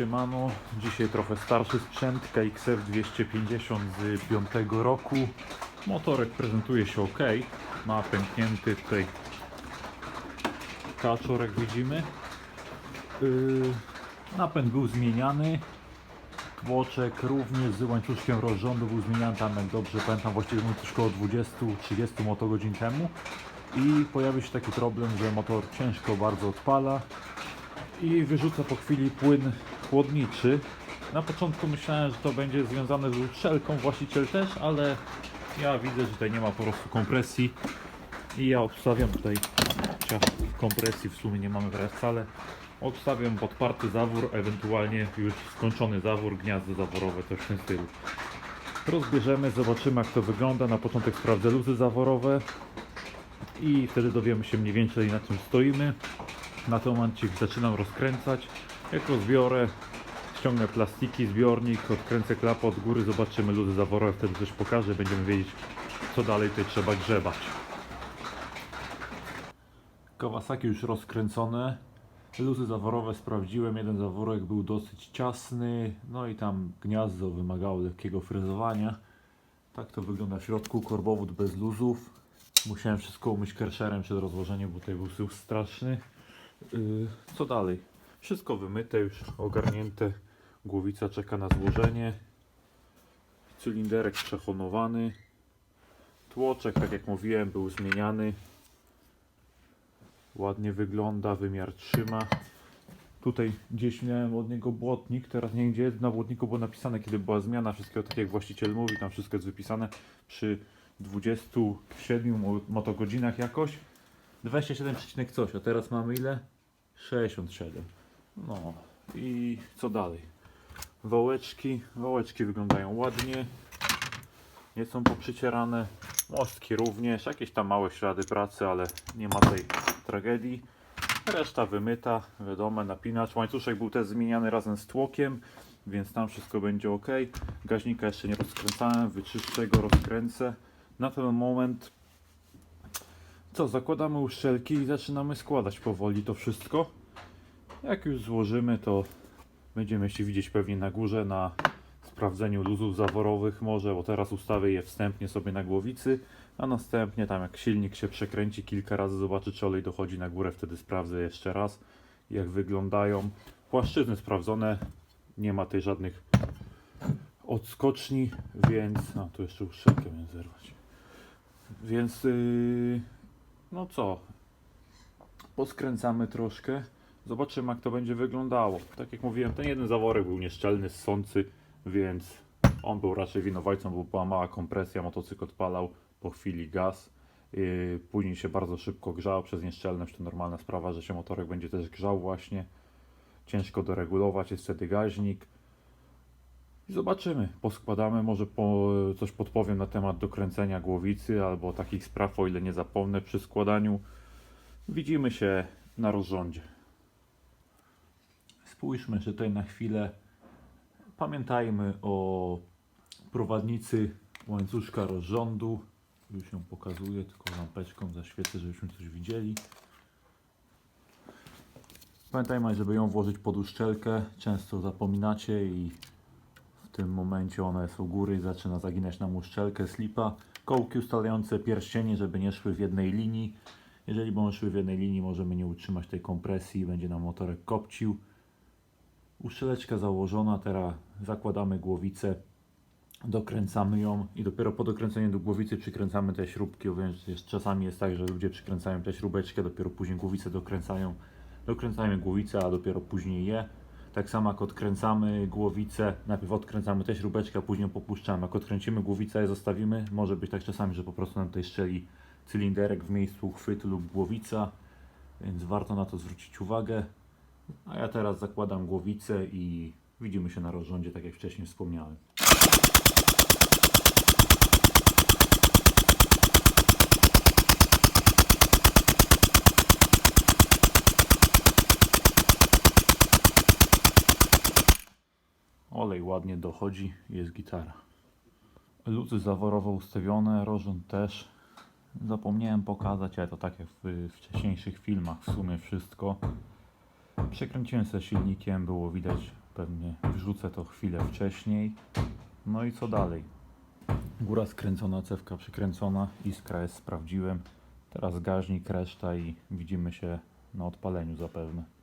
Siemano, dzisiaj trochę starszy sprzęt KXF 250 z 5 roku. Motorek prezentuje się ok, ma pęknięty tutaj kaczor jak widzimy. Yy, napęd był zmieniany, tłoczek również z łańcuszkiem rozrządu był zmieniany. Tam jak dobrze pamiętam właściwie już około 20-30 motogodzin temu. I pojawił się taki problem, że motor ciężko bardzo odpala i wyrzuca po chwili płyn chłodniczy. Na początku myślałem, że to będzie związane z uszczelką, właściciel też, ale ja widzę, że tutaj nie ma po prostu kompresji i ja obstawiam tutaj, chociaż kompresji w sumie nie mamy teraz wcale, obstawiam podparty zawór, ewentualnie już skończony zawór, gniazdo zaworowe, coś w tym stylu. Rozbierzemy, zobaczymy jak to wygląda. Na początek sprawdzę luzy zaworowe i wtedy dowiemy się mniej więcej na czym stoimy. Na ten momencik zaczynam rozkręcać. Jak rozbiorę, ściągnę plastiki, zbiornik, odkręcę klapę od góry, zobaczymy luzy zaworowe, wtedy coś pokażę, będziemy wiedzieć co dalej tutaj trzeba grzebać. Kawasaki już rozkręcone. Luzy zaworowe sprawdziłem, jeden zaworek był dosyć ciasny, no i tam gniazdo wymagało lekkiego frezowania. Tak to wygląda w środku, korbowód bez luzów. Musiałem wszystko umyć kerszerem przed rozłożeniem, bo tutaj był syf straszny. Yy, co dalej? Wszystko wymyte, już ogarnięte. Głowica czeka na złożenie. Cylinderek przehonowany. Tłoczek, tak jak mówiłem, był zmieniany. Ładnie wygląda, wymiar trzyma. Tutaj gdzieś miałem od niego błotnik, teraz nie wiem gdzie jest. Na błotniku było napisane, kiedy była zmiana. Wszystkiego tak jak właściciel mówi, tam wszystko jest wypisane. Przy 27 mo- motogodzinach jakoś. 27, przecinek coś, a teraz mamy ile? 67. No i co dalej? Wołeczki, wołeczki wyglądają ładnie. Nie są poprzycierane. Mostki również, jakieś tam małe ślady pracy, ale nie ma tej tragedii. Reszta wymyta, wiadomo, napinacz. Łańcuszek był też zmieniany razem z tłokiem, więc tam wszystko będzie ok. Gaźnika jeszcze nie rozkręcałem, wyczyszczę go, rozkręcę. Na ten moment co, zakładamy uszczelki i zaczynamy składać powoli to wszystko. Jak już złożymy, to będziemy się widzieć pewnie na górze na sprawdzeniu luzów zaworowych może, bo teraz ustawię je wstępnie sobie na głowicy, a następnie tam jak silnik się przekręci kilka razy, zobaczy czy olej dochodzi na górę, wtedy sprawdzę jeszcze raz jak wyglądają. Płaszczyzny sprawdzone, nie ma tej żadnych odskoczni, więc... No, tu jeszcze uszczelkę miałem zerwać. Więc yy, no co? Poskręcamy troszkę. Zobaczymy jak to będzie wyglądało. Tak jak mówiłem, ten jeden zaworek był nieszczelny, ssący, więc on był raczej winowajcą, bo była mała kompresja, motocykl odpalał po chwili gaz. Yy, później się bardzo szybko grzał przez nieszczelność, to normalna sprawa, że się motorek będzie też grzał właśnie. Ciężko doregulować, jest wtedy gaźnik. I zobaczymy, poskładamy, może po, coś podpowiem na temat dokręcenia głowicy albo takich spraw, o ile nie zapomnę przy składaniu. Widzimy się na rozrządzie. Spójrzmy jeszcze tutaj na chwilę. Pamiętajmy o prowadnicy łańcuszka rozrządu. Już ją pokazuję, tylko lampeczką zaświecę, żebyśmy coś widzieli. Pamiętajmy, żeby ją włożyć pod uszczelkę. Często zapominacie i tym momencie ona jest u góry zaczyna zaginać nam uszczelkę, slipa. Kołki ustalające pierścienie, żeby nie szły w jednej linii. Jeżeli będą szły w jednej linii, możemy nie utrzymać tej kompresji będzie nam motorek kopcił. Uszczeleczka założona, teraz zakładamy głowicę, dokręcamy ją i dopiero po dokręceniu do głowicy przykręcamy te śrubki. Więc czasami jest tak, że ludzie przykręcają tę śrubeczkę, dopiero później głowicę dokręcają. Dokręcamy głowicę, a dopiero później je. Tak samo jak odkręcamy głowicę, najpierw odkręcamy tę śrubeczkę, a później popuszczamy. Jak odkręcimy głowicę i zostawimy, może być tak czasami, że po prostu nam tutaj strzeli cylinderek w miejscu chwytu lub głowica, więc warto na to zwrócić uwagę. A ja teraz zakładam głowicę i widzimy się na rozrządzie, tak jak wcześniej wspomniałem. Olej ładnie dochodzi, jest gitara. Luzy zaworowo ustawione, rozrząd też. Zapomniałem pokazać, ale to tak jak w wcześniejszych filmach w sumie wszystko. Przekręciłem sobie silnikiem, było widać pewnie wrzucę to chwilę wcześniej. No i co dalej? Góra skręcona, cewka przykręcona, iskra jest, sprawdziłem. Teraz gaźnik, reszta i widzimy się na odpaleniu zapewne.